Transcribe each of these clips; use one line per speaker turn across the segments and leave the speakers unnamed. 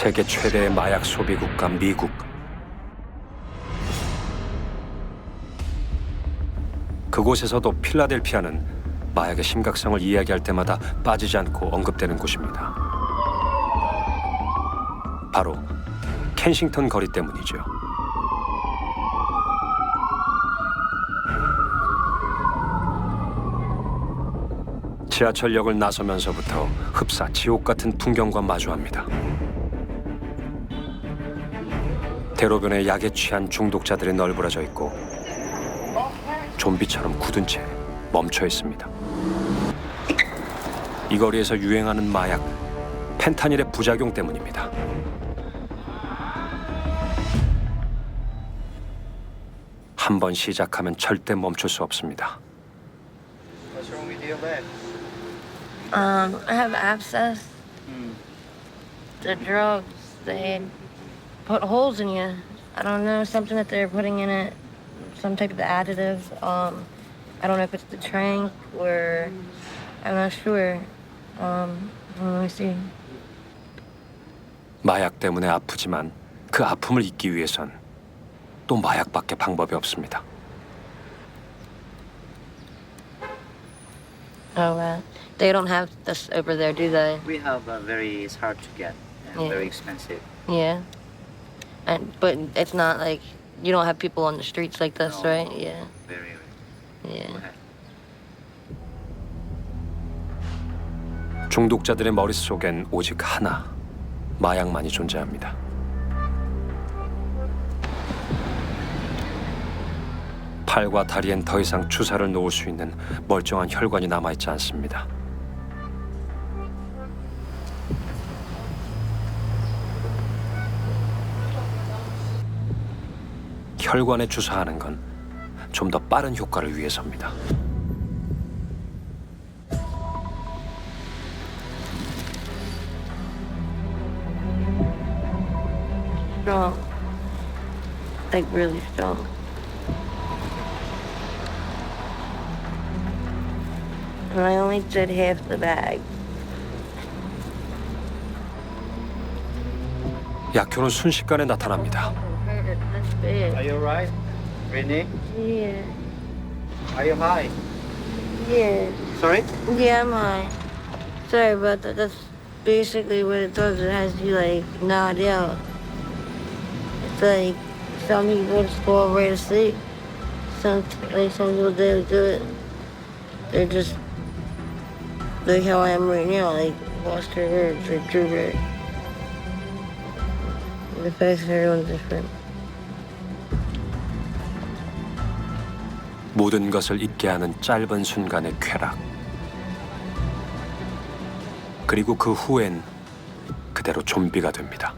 세계 최대의 마약 소비 국가 미국. 그곳에서도 필라델피아는 마약의 심각성을 이야기할 때마다 빠지지 않고 언급되는 곳입니다. 바로 켄싱턴 거리 때문이죠. 지하철역을 나서면서부터 흡사 지옥 같은 풍경과 마주합니다. 대로변에 약에 취한 중독자들이 널브러져 있고 좀비처럼 굳은 채 멈춰 있습니다. 이 거리에서 유행하는 마약 펜타닐의 부작용 때문입니다. 한 번 시작하면 절대 멈출 수 없습니다.
Um, I have abscess. The drugs, they put holes in you. I don't know, something that they're putting in it, some type of additive. Um, I don't know if it's the trank or I'm not sure. Um, let me see.
마약 때문에 아프지만 그 아픔을 잊기 위해선 또 마약밖에 방법이 없습니다.
Oh, uh, they don't have this over there, do they?
We have a very it's hard to get and
Yeah.
very expensive.
Yeah. And but it's not like you don't have people on the streets like this,
No,
right?
no,
Yeah.
Very. Go
Yeah.
중독자들의 머릿속엔 오직 하나, 마약만이 존재합니다. 팔과 다리엔 더 이상 주사를 놓을 수 있는 멀쩡한 혈관이 남아 있지 않습니다. 혈관에 주사하는 건 좀 더 빠른 효과를 위해서입니다.
Strong. Like really strong. And I only did half the bag.
약효는 순식간에 나타납니다.
Are you alright, Renee?
Yeah.
Are you high?
Yeah.
Sorry?
Yeah, I'm high. Sorry about that. That's basically what it does. It has you like nod out. It's like some people just fall right asleep. Some like some people they do it. They're just like how I am right now, like lost their words or drew it. The face of everyone's different.
모든 것을 잊게 하는 짧은 순간의 쾌락. 그리고 그 후엔 그대로 좀비가 됩니다.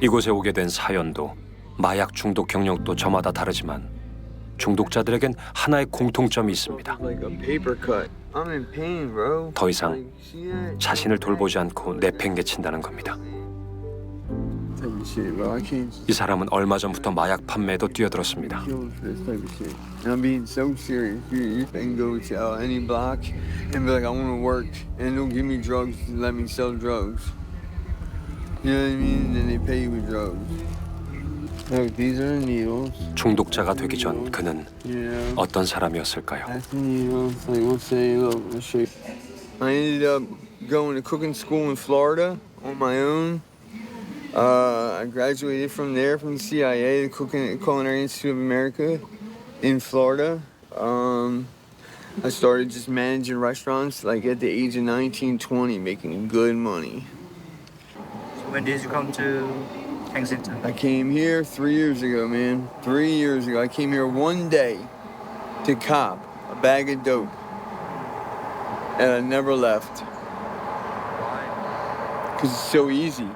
이곳에 오게 된 사연도 마약 중독 경력도 저마다 다르지만 중독자들에겐 하나의 공통점이 있습니다. 더 이상? 자신을 돌보지 않고 내팽개친다는 겁니다. 이 사람은 얼마 전부터 마약 판매에도 뛰어들었습니다. 중독자가 되기 전 그는
You know.
어떤 사람이었을까요?
That's the needles. Like, we'll say, look, we'll show you. I ended up going to cooking school in Florida on my own. Uh, I graduated from there from the CIA, the Cooking Culinary Institute of America, in Florida. Um, I started just managing restaurants like at the age of 19, 20, making good money.
So when did you come to Kensington?
I came here three years ago, man. Three years ago. I came here one day to cop a bag of dope. And I never left
Why?
because it's so easy.